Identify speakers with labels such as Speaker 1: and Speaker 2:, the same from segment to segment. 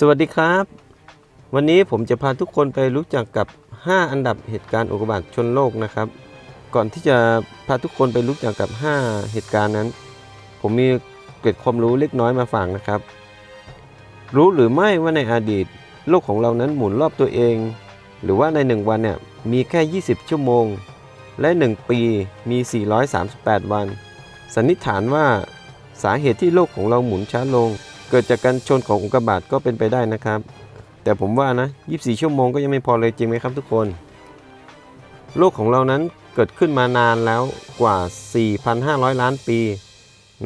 Speaker 1: สวัสดีครับ วันนี้ผมจะพาทุกคนไปรู้จักกับ 5 อันดับเหตุการณ์อุกกาบาตชนโลกนะครับ ก่อนที่จะพาทุกคนไปรู้จักกับ 5 เหตุการณ์นั้น ผมมีเกร็ดความรู้เล็กน้อยมาฝากนะครับ รู้หรือไม่ว่าในอดีต โลกของเรานั้นหมุนรอบตัวเอง หรือว่าใน 1 วันเนี่ยมีแค่ 20 ชั่วโมง และ 1 ปีมี 438 วัน สันนิษฐานว่าสาเหตุที่โลกของเราหมุนช้าลง เกิดจากการชนของอุกกาบาตก็เป็นไปได้นะครับ แต่ผมว่านะ 24 ชั่วโมงก็ยังไม่พอเลยจริงไหมครับทุกคน โลกของเรานั้นเกิดขึ้นมานานแล้วกว่า 4,500 ล้านปี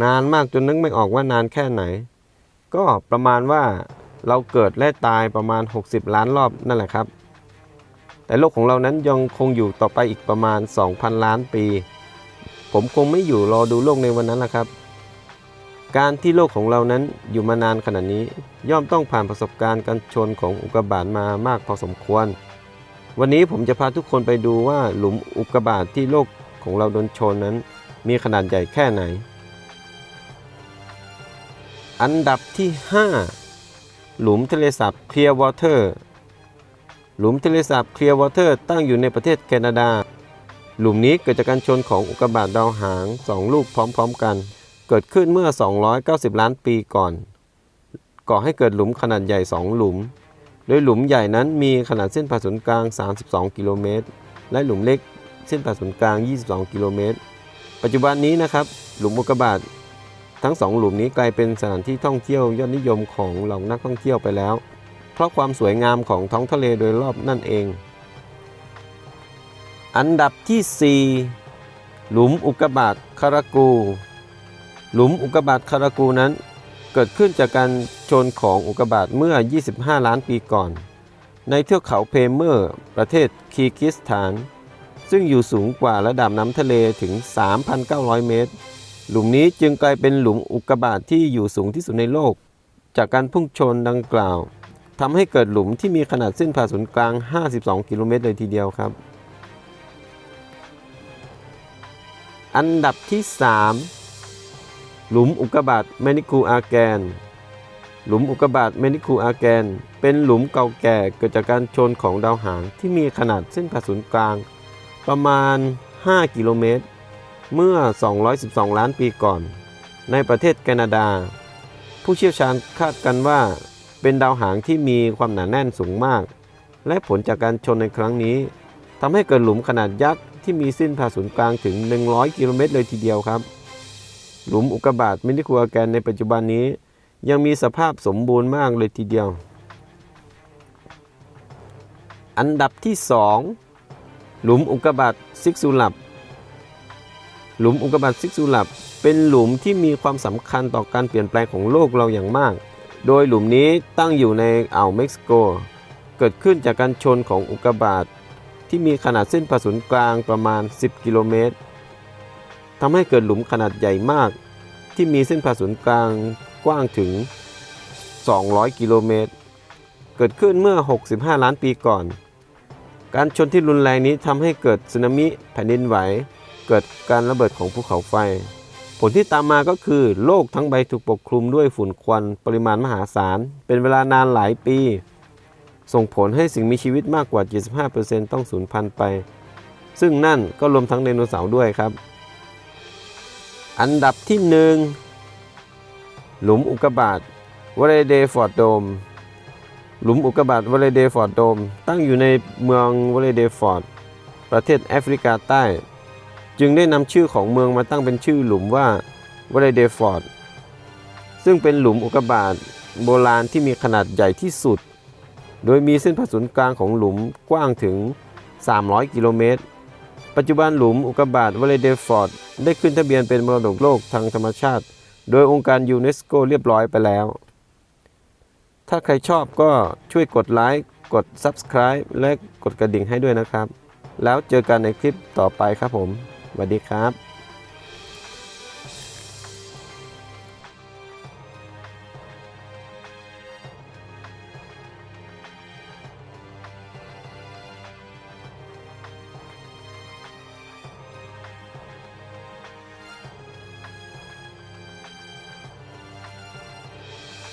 Speaker 1: นานมากจนนึกไม่ออกว่านานแค่ไหน ก็ประมาณว่าเราเกิดและตายประมาณ 60 ล้านรอบนั่นแหละครับ แต่โลกของเรานั้นยังคงอยู่ต่อไปอีกประมาณ 2,000 ล้านปี ผมคงไม่อยู่รอดูโลกในวันนั้นละครับ การที่โลกของเรานั้นอยู่มานานขนาดนี้ ย่อมต้องผ่านประสบการณ์การชนของอุกกาบาตมามากพอสมควร วันนี้ผมจะพาทุกคนไปดูว่าหลุมอุกกาบาตที่โลกของเราโดนชนนั้น มีขนาดใหญ่แค่ไหน อันดับที่ 5 หลุมทะเลสาบเคลียร์วอเตอร์หลุมทะเลสาบเคลียร์วอเตอร์ตั้งอยู่ในประเทศแคนาดา หลุมนี้เกิดจากการชนของอุกกาบาตดาวหางสองลูกพร้อมๆกัน เกิดขึ้นเมื่อ 290 ล้านปีก่อน ก่อให้เกิดหลุมขนาดใหญ่ 2 หลุม โดยหลุมใหญ่นั้นมีขนาดเส้นผ่าศูนย์กลาง 32 กิโลเมตร และหลุมเล็กเส้นผ่าศูนย์กลาง 22 กิโลเมตร ปัจจุบันนี้นะครับ หลุมอุกกาบาตทั้งสองหลุมนี้กลายเป็นสถานที่ท่องเที่ยวยอดนิยมของเหล่านักท่องเที่ยวไปแล้ว เพราะความสวยงามของท้องทะเลโดยรอบนั่นเอง อันดับที่ 4 หลุมอุกกาบาตคารากู หลุมอุกกาบาตคารากูนั้น เกิดขึ้นจากการชนของอุกกาบาตเมื่อ 25 ล้านปีก่อน ในเทือกเขาเพเมอร์ประเทศคีร์กิสถาน ซึ่งอยู่สูงกว่าระดับน้ำทะเลถึง 3,900 เมตร หลุมนี้จึงกลายเป็นหลุมอุกกาบาตที่อยู่สูงที่สุดในโลก จากการพุ่งชนดังกล่าวทำให้เกิดหลุมที่มีขนาดเส้นผ่าศูนย์กลาง 52 กิโลเมตรเลยทีเดียวครับ อันดับที่ 3 หลุมอุกกาบาตเมนิคูอาแกน หลุมอุกกาบาตเมนิคูอาแกน เป็นหลุมเก่าแก่เกิดจากการชนของดาวหางที่มีขนาดเส้นผ่าศูนย์กลาง ประมาณ 5 กิโลเมตร เมื่อ 212 ล้านปีก่อน ในประเทศแคนาดา ผู้เชี่ยวชาญคาดกันว่า เป็นดาวหางที่มีความหนาแน่นสูงมาก และผลจากการชนในครั้งนี้ทำให้เกิดหลุมขนาดยักษ์ที่มีเส้นผ่าศูนย์กลางถึง 100 กิโลเมตรเลยทีเดียวครับ หลุมอุกกาบาตมินิคูอาแกนในปัจจุบันนี้ ยังมีสภาพสมบูรณ์มากเลยทีเดียว อันดับที่ 2 หลุมอุกกาบาตซิกซูลับ หลุมอุกกาบาตซิกซูลับ เป็นหลุมที่มีความสำคัญต่อการเปลี่ยนแปลงของโลกเราอย่างมาก โดยหลุมนี้ตั้งอยู่ในอ่าวเม็กซิโก เกิดขึ้นจากการชนของอุกกาบาตที่มีขนาดเส้นผ่าศูนย์กลางประมาณ 10 กิโลเมตร ทำให้เกิดหลุมขนาดใหญ่มาก ที่มีเส้นผ่าศูนย์กลางกว้างถึง 200 กิโลเมตร เกิดขึ้นเมื่อ 65 ล้านปีก่อน การชนที่รุนแรงนี้ทำให้เกิดสึนามิแผ่นดินไหว เกิดการระเบิดของภูเขาไฟ ผลที่ตามมาก็คือโลกทั้งใบถูกปกคลุมด้วยฝุ่นควันปริมาณมหาศาล เป็นเวลานานหลายปี ส่งผลให้สิ่งมีชีวิตมากกว่า 75%ต้องสูญพันธุ์ไป ซึ่งนั่นก็รวมทั้งไดโนเสาร์ด้วยครับ อันดับที่หนึ่งหลุมอุกกาบาตวอลเลเดฟอร์ดโดม หลุมอุกกาบาตวอลเลเดฟอร์ดโดม ตั้งอยู่ในเมืองวอลเลเดฟอร์ด ประเทศแอฟริกาใต้ จึงได้นำชื่อของเมืองมาตั้งเป็นชื่อหลุมว่าวอลเลเดฟอร์ด ซึ่งเป็นหลุมอุกกาบาตโบราณที่มีขนาดใหญ่ที่สุด โดยมีเส้นผ่าศูนย์กลางของหลุมกว้างถึง 300 กิโลเมตร ปัจจุบันหลุมอุกกาบาตวอลเลเดฟอร์ดได้ขึ้นทะเบียนเป็นมรดกโลกทางธรรมชาติ โดยองค์การยูเนสโกเรียบร้อยไปแล้ว ถ้าใครชอบก็ช่วยกดไลค์กด Subscribe และกดกระดิ่งให้ด้วยนะครับ แล้วเจอกันในคลิปต่อไปครับผมสวัสดีครับ